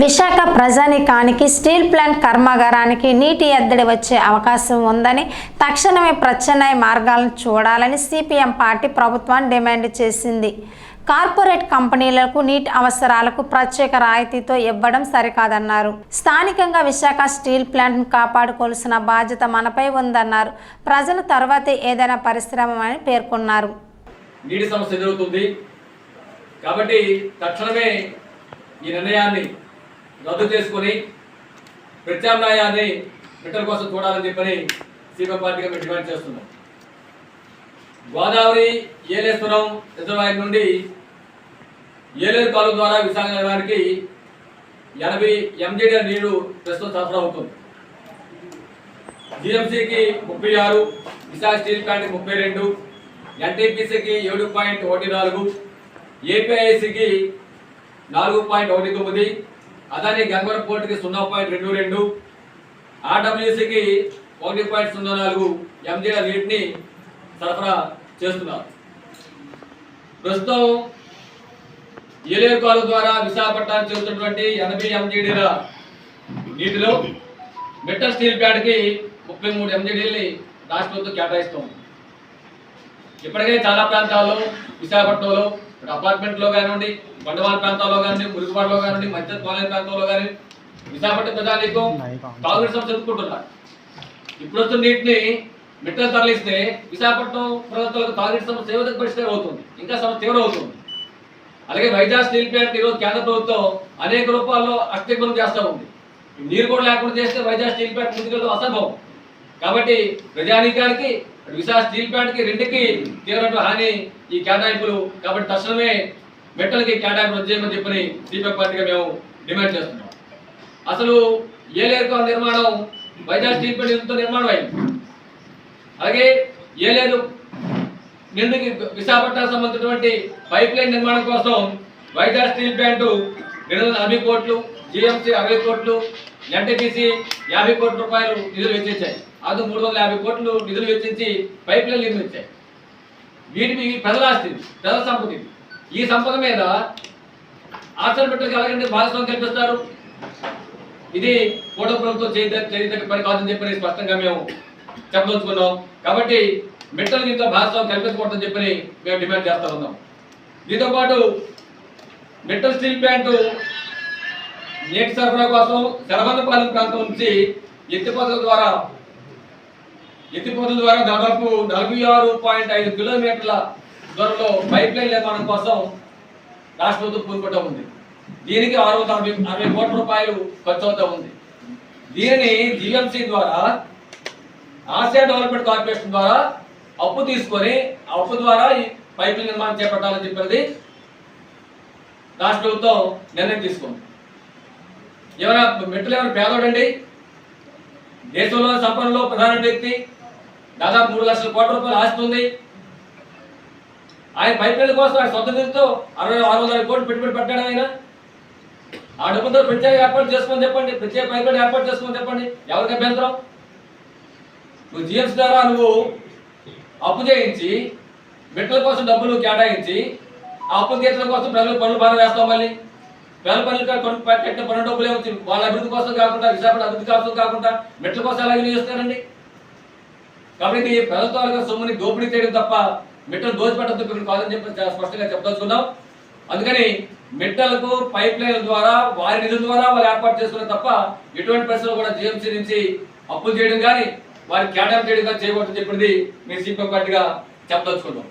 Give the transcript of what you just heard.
విశాఖ ప్రజానికానికి steel plant కర్మాగారానికి నీటి ఎద్దడి వచ్చే అవకాశం ఉందని తక్షణమే ప్రత్యామ్నాయ మార్గాలను చూడాలని సిపిఎం పార్టీ ప్రభుత్వాన్ని డిమాండ్ చేసింది. కార్పొరేట్ కంపెనీలకు నీటి అవసరాలకు ప్రత్యేక రాయితీతో ఇవ్వడం సరికాదన్నారు. స్థానికంగా విశాఖ స్టీల్ ప్లాంట్ను కాపాడుకోవాల్సిన బాధ్యత మనపై ఉందన్నారు. ప్రజలు తర్వాతే ఏదైనా పరిశ్రమ అని పేర్కొన్నారు. నీటి సమస్య ఎదురవుతుంది. కాబట్టి తక్షణమే ఈ నిర్ణయాన్ని రద్దు చేసుకుని ప్రత్యామ్నాయాన్ని బిడ్డల కోసం చూడాలని చెప్పని సీపీ పార్టీగా మేము డిమాండ్ చేస్తున్నాం. గోదావరి ఏలేశ్వరం రిజర్వాయర్ నుండి ఏలేరు కాలువ ద్వారా విశాఖ నగరానికి ఎనభై ఎంజీడీఆర్ నీరు ప్రస్తుతం సరఫరా అవుతుంది. జిఎంసీకి ముప్పై ఆరు విశాఖ స్టీల్ ప్లాంట్కి ముప్పై రెండు ఎన్టీపీసీకి ఏడు పాయింట్ ఒకటి నాలుగు ఏపీఐసికి నాలుగు పాయింట్ ఒకటి తొమ్మిది అదాని గంగవరం పోర్టుకి సున్నా పాయింట్ రెండు రెండు ఆర్డబ్ల్యూసికి ఒకటి పాయింట్ సున్నా నాలుగు ఎంజీల నీటిని సరఫరా చేస్తున్నారు. ప్రస్తుతం ఏలేరు కాలువ ద్వారా విశాఖపట్నానికి చెందుతున్నటువంటి ఎనభై ఎంజీడీల నీటిలో మెటల్ స్టీల్ ప్యాడ్కి ముప్పై మూడు ఎంజీడీలని రాష్ట్ర ప్రభుత్వం ఇప్పటికే చాలా ప్రాంతాల్లో విశాఖపట్నంలో అపార్ట్మెంట్లో కానివ్వండి బండవాల ప్రాంతాల్లో కానివ్వండి మురుగుపాడులో కానివ్వండి మధ్య తోలే ప్రాంతంలో కానీ విశాఖపట్నం ప్రజానీకం తాగునీటి సమస్య ఎదుర్కొంటున్నారు ఇప్పుడు వస్తున్న నీటిని మిట్టలు తరలిస్తే విశాఖపట్నం ప్రాంతాలకు తాగునీటి సమస్య ఏ విధంగా పరిష్కారం అవుతుంది ఇంకా సమస్య తీవ్రం అవుతుంది అలాగే వైజాగ్ స్టీల్ ప్లాంట్ ఈరోజు కేంద్ర ప్రభుత్వం అనేక రూపాల్లో అష్టగ్నం చేస్తూ ఉంది. నీరు కూడా లేకుండా చేస్తే వైజాగ్ స్టీల్ ప్లాంట్ ముందుకెళ్ళడం అసంభవం. కాబట్టి ప్రజానీకానికి విశాఖ స్టీల్ ప్లాంట్కి రెండుకి తీవ్రమైన హాని ఈ కేటాయింపులు. కాబట్టి తక్షణమే మెట్టలకి కేటాయింపులు వచ్చేయమని చెప్పని దీపక్ పార్టీగా మేము డిమాండ్ చేస్తున్నాం. అసలు ఏ లేరు నిర్మాణం వైజాగ్ స్టీల్ ప్లాంట్ నిధులతో నిర్మాణం అయింది అలాగే ఏ లేదు నిండుకి విశాఖపట్నం సంబంధించినటువంటి పైప్ లైన్ నిర్మాణం కోసం వైజాగ్ స్టీల్ ప్లాంట్ రెండు వందల నలభై కోట్లు జిఎంసీ అరవై కోట్లు ఎన్టీపీసీ యాభై కోట్ల రూపాయలు నిధులు వెచ్చించాయి. అది మూడు వందల యాభై కోట్లు నిధులు వెచ్చించి పైప్ లైన్ నిర్మించాయి వీటికి ప్రజల ఆస్తి ప్రజల సంపద ఈ సంపద మీద ఆచరణ పెట్టడానికి ఎలాగంటే భాగస్వామ్యం కల్పిస్తారు. ఇది కూటమి ప్రభుత్వం చేయదగ్గ పని కాదని చెప్పని స్పష్టంగా మేము చెప్పదలుచుకున్నాం. కాబట్టి మెట్టలు దీంతో భాగస్వామ్యం కల్పించకూడదని చెప్పని మేము డిమాండ్ చేస్తా ఉన్నాం. దీంతో పాటు మెట్టల్ స్టీల్ ప్లాంట్ నీటి సరఫరా కోసం శరబందపాలెం ప్రాంతం నుంచి ఎత్తిపోతల ద్వారా ఎత్తిపోతుల ద్వారా దాదాపు నలభై ఆరు పాయింట్ ఐదు కిలోమీటర్ల దూరంలో పైప్ లైన్ నిర్మాణం కోసం రాష్ట్ర ప్రభుత్వం పూనుకుంటూ ఉంది. దీనికి ఆరు వందల అరవై అరవై కోట్ల రూపాయలు ఖర్చు అవుతా ఉంది. దీనిని జిఎంసీ ద్వారా ఆసియా డెవలప్మెంట్ కార్పొరేషన్ ద్వారా అప్పు తీసుకొని అప్పు ద్వారా ఈ పైప్ నిర్మాణం చేపట్టాలని చెప్పినది రాష్ట్ర ప్రభుత్వం నిర్ణయం తీసుకుంది. ఏమైనా మెట్లు ఏమైనా పేదోడండి? దేశంలో సంపన్నులో ప్రధాన వ్యక్తి దాదాపు మూడు లక్షల కోట్ల రూపాయలు ఆస్తి ఉంది. ఆయన పైప్ కోసం ఆయన సొంత నిధితో అరవై ఆరు వందల కోట్లు పెట్టుబడి పెట్టాడు ఆయన. ఆ డబ్బుతో ప్రత్యేక ఏర్పాటు చేసుకొని చెప్పండి. ప్రత్యేక పైప్ ఏర్పాటు చేసుకొని చెప్పండి. ఎవరికి అభ్యంతరం? నువ్వు జిఎంసీ ద్వారా నువ్వు అప్పు చేయించి మెట్ల కోసం డబ్బులు కేటాయించి ఆ అప్పు తీర్చడం కోసం ప్రజలు పనులు భారం వేస్తావు మళ్ళీ. పేద పనులు పెట్టిన పన్ను డబ్బులు ఏమొచ్చి వాళ్ళ అభివృద్ధి కోసం కాకుండా విశాఖపట్నం అభివృద్ధి కోసం కాకుండా మెట్ల కోసం ఎలా వినియోగిస్తారండి కాబట్టి ఈ ప్రభుత్వాల సొమ్ముని దోపిడీ చేయడం తప్ప మిట్టలు దోచిపెట్టడం తప్ప కాదని చెప్పి స్పష్టంగా చెప్పదలుచుకున్నాం. అందుకని మిట్టలకు పైప్ లైన్ల ద్వారా వారి నిధుల ద్వారా వాళ్ళు ఏర్పాటు చేసుకున్నారు తప్ప ఎటువంటి పరిస్థితులు కూడా జిఎంసీ నుంచి అప్పులు చేయడం కానీ వారి కేటాయింపు చేయడం కానీ చేయకూడదని చెప్పింది మీరు సిపిఎం పార్టీగా చెప్పదలుచుకున్నాం.